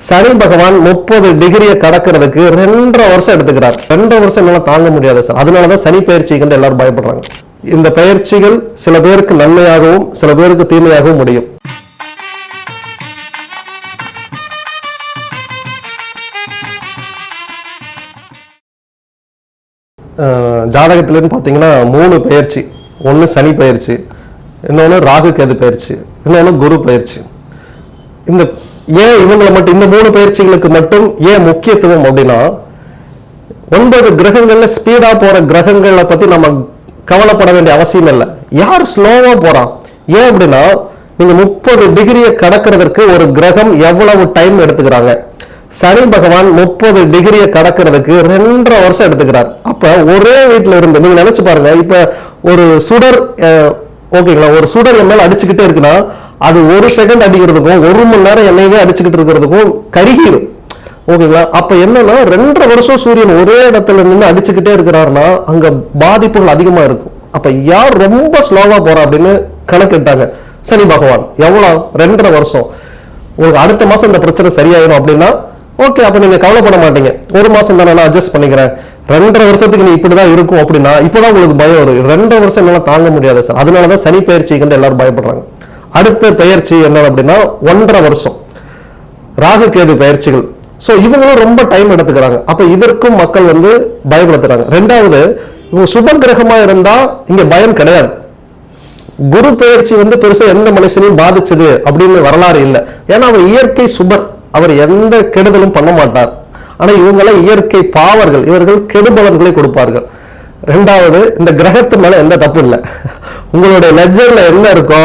சனி பகவான் முப்பது டிகிரியை கடக்கிறதுக்கு ரெண்டரை வருஷம் எடுத்துக்கிறார். ரெண்டரை வருஷம் என்னால தாங்க முடியாது சார் அதனாலதான் சனி பயிற்சி கண்டு எல்லாரும் பயப்படுறாங்க. இந்த பயிற்சிகள் சில பேருக்கு நன்மையாகவும் சில பேருக்கு தீமையாகவும் முடியும். அஹ் ஜாதகத்துலன்னு பார்த்தீங்கன்னா மூணு பயிற்சி. ஒன்று சனி பயிற்சி இன்னொன்று ராகு கேது பயிற்சி இன்னொன்று குரு பயிற்சி. இந்த ஏன் இவங்களை மட்டும் இந்த மூணு பயிற்சிகளுக்கு மட்டும் ஏன் முக்கியத்துவம் அப்படின்னா ஒன்பது கிரகங்கள்ல ஸ்பீடா போற கிரகங்களை பத்தி நம்ம கவலைப்பட வேண்டிய அவசியம் இல்லை. யார் ஸ்லோவா போறான் ஏன் அப்படின்னா நீங்க முப்பது டிகிரியை கடக்கிறதுக்கு ஒரு கிரகம் எவ்வளவு டைம் எடுத்துக்கிறாங்க? சனி பகவான் முப்பது டிகிரியை கடக்கிறதுக்கு ரெண்டரை வருஷம் எடுத்துக்கிறார். அப்ப ஒரே வீட்டுல இருந்து நீங்க நினைச்சு பாருங்க இப்ப ஒரு சுடர் அஹ், ஓகேங்களா ஒரு சுடர் என் அடிச்சுக்கிட்டே இருக்குன்னா அது ஒரு செகண்ட் அடிக்கிறதுக்கும் ஒரு மணி நேரம் என்னையவே அடிச்சுக்கிட்டு இருக்கிறதுக்கும் கருகிடும் ஓகேங்களா? அப்ப என்னன்னா ரெண்டரை வருஷம் சூரியன் ஒரே இடத்துல நின்று அடிச்சுக்கிட்டே இருக்கிறாருன்னா அங்க பாதிப்புகள் அதிகமா இருக்கும். அப்ப யார் ரொம்ப ஸ்லோவா போறா அப்படின்னு கணக்கிட்டாங்க சனி பகவான். எவ்வளோ? ரெண்டரை வருஷம். உங்களுக்கு அடுத்த மாசம் இந்த பிரச்சனை சரியாயிடும் அப்படின்னா ஓகே அப்ப நீங்க கவலைப்பட மாட்டீங்க. ஒரு மாசம் தானே நான் அட்ஜஸ்ட் பண்ணிக்கிறேன். ரெண்டரை வருஷத்துக்கு நீ இப்படிதான் இருக்கும் அப்படின்னா இப்பதான் உங்களுக்கு பயம் வரும். ரெண்டரை வருஷம் என்னால தாங்க முடியாது சார் அதனாலதான் சனி பயிற்சி கண்டு எல்லாரும் பயப்படுறாங்க. அடுத்த பயிற்சி என்ன அப்படின்னா ஒன்றரை வருஷம். ராகு கேது பயிற்சிகள். சோ இவங்களும் ரொம்ப டைம் எடுத்துக்கிறாங்க. அப்போ இதற்கும் மக்கள் வந்து பயப்படுத்துறாங்க. ரெண்டாவது இவங்க சுப கிரகமா இருந்தா இங்க பயம் கிடையாது. குரு பெயர்ச்சி வந்து பெருசா எந்த மனுஷனையும் பாதிச்சது அப்படின்னு வரலாறு இல்லை. ஏன்னா அவர் இயற்கை சுபர். அவர் எந்த கெடுதலும் பண்ண மாட்டார். ஆனா இவங்களாம் இயற்கை பாவர்கள். இவர்கள் கெடுபலன்களை கொடுப்பார்கள். ரெண்டாவது இந்த கிரகத்து மேல எந்த தப்பு இல்லை. உங்களுடைய லெஜர்ல என்ன இருக்கோ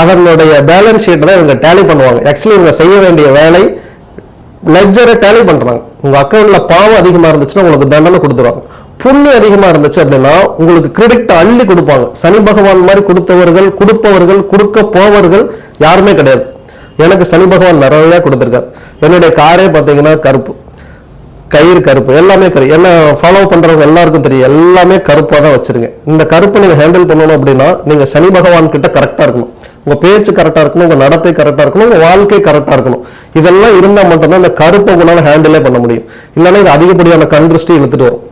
அதனுடைய பேலன்ஸ் ஷீட்டை தான் இவங்க டேலி பண்ணுவாங்க. ஆக்சுவலி இவங்க செய்ய வேண்டிய வேலை லெஜரை டேலி பண்ணுறாங்க உங்கள் அக்கௌண்ட்டில் பாவம் அதிகமாக இருந்துச்சுன்னா உங்களுக்கு தண்டனை கொடுத்துருவாங்க. புண்ணு அதிகமாக இருந்துச்சு அப்படின்னா உங்களுக்கு கிரெடிட் அள்ளி கொடுப்பாங்க. சனி பகவான் மாதிரி கொடுத்தவர்கள் கொடுப்பவர்கள் கொடுக்க போவர்கள் யாருமே கிடையாது. எனக்கு சனி பகவான் நிறைய கொடுத்துருக்காரு. என்னுடைய காரே பார்த்தீங்கன்னா கருப்பு. கயிறு கருப்பு. எல்லாமே கரு என்ன ஃபாலோ பண்ணுறவங்க எல்லாருக்கும் தெரியும். எல்லாமே கருப்பாக தான் வச்சுருங்க இந்த கருப்பை நீங்கள் ஹேண்டில் பண்ணணும் அப்படின்னா நீங்கள் சனி பகவான் கிட்ட கரெக்டாக இருக்கணும். உங்கள் பேச்சு கரெக்டாக இருக்கணும் உங்கள் நடத்தை கரெக்டாக இருக்கணும் உங்கள் வாழ்க்கை கரெக்டாக இருக்கணும். இதெல்லாம் இருந்தால் மட்டும்தான் இந்த கருப்பை உங்களால் ஹேண்டிலே பண்ண முடியும். இல்லைன்னா இது அதிகப்படியான கண் திருஷ்டி இழுத்துட்டு வரும்.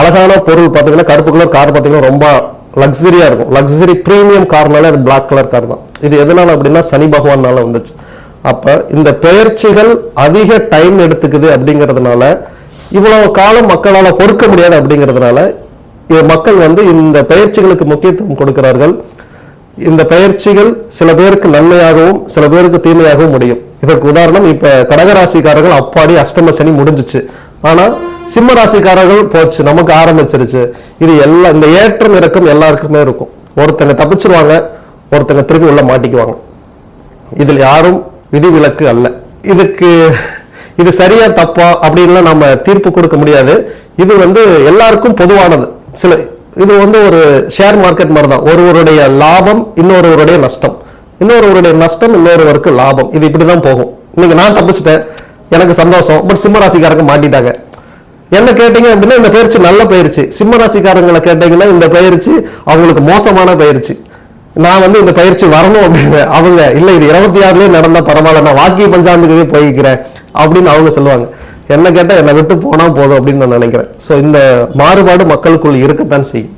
அழகான பொருள் பார்த்தீங்கன்னா கருப்பு கலர் கார் பார்த்தீங்கன்னா ரொம்ப லக்ஸரியா இருக்கும். லக்ஸரி ப்ரீமியம் கார்னாலே அது பிளாக் கலர் கார் தான். இது எதனால அப்படின்னா சனி பகவானால வந்துச்சு. அப்ப இந்த பெயர்ச்சிகள் அதிக டைம் எடுத்துக்குது அப்படிங்கிறதுனால இவ்வளவு காலம் மக்களால் பொறுக்க முடியாது அப்படிங்கிறதுனால மக்கள் வந்து இந்த பயிற்சிகளுக்கு முக்கியத்துவம் கொடுக்கிறார்கள். இந்த பயிற்சிகள் சில பேருக்கு நன்மையாகவும் சில பேருக்கு தீமையாகவும் முடியும். இதற்கு உதாரணம் இப்ப கடகராசிக்காரர்கள் அப்பாடி அஷ்டம சனி முடிஞ்சுச்சு. ஆனா சிம்ம ராசிக்காரர்கள் போச்சு நமக்கு ஆரம்பிச்சிருச்சு. இது எல்லா இந்த ஏற்றம் இறக்கம் எல்லாருக்குமே இருக்கும். ஒருத்தங்க தப்பிச்சிருவாங்க ஒருத்தங்க திருப்பி உள்ள மாட்டிக்குவாங்க. இதில் யாரும் விதிவிலக்கு அல்ல. இதுக்கு இது சரியா தப்பா அப்படின்லாம் நம்ம தீர்ப்பு கொடுக்க முடியாது. இது வந்து எல்லாருக்கும் பொதுவானது. சில இது வந்து ஒரு ஷேர் மார்க்கெட் மாதிரி தான் ஒருவருடைய லாபம் இன்னொருவருடைய நஷ்டம். இன்னொருவருடைய நஷ்டம் இன்னொருவருக்கு லாபம். இது இப்படி தான் போகும். இன்னைக்கு நான் தப்பிச்சிட்டேன். எனக்கு சந்தோஷம். பட் சிம்மராசிக்காரங்க மாட்டிட்டாங்க. என்ன கேட்டீங்க அப்படின்னா இந்த பயிற்சி நல்ல பயிற்சி. சிம்மராசிக்காரங்களை கேட்டீங்கன்னா இந்த பயிற்சி அவங்களுக்கு மோசமான பயிற்சி. நான் வந்து இந்த பயிற்சி வரணும் அப்படின்னு அவங்க இல்லை இது இருபத்தி ஆறுலயே நடந்தால் பரவாயில்ல. நான் வாக்கிய பஞ்சாந்துக்கவே போய்க்கிறேன். அப்படின்னு அவங்க சொல்லுவாங்க. என்ன கேட்டால் என்னை விட்டு போனால் போதும் அப்படின்னு நான் நினைக்கிறேன். ஸோ இந்த மாறுபாடு மக்களுக்குள் இருக்கத்தான் செய்யும்.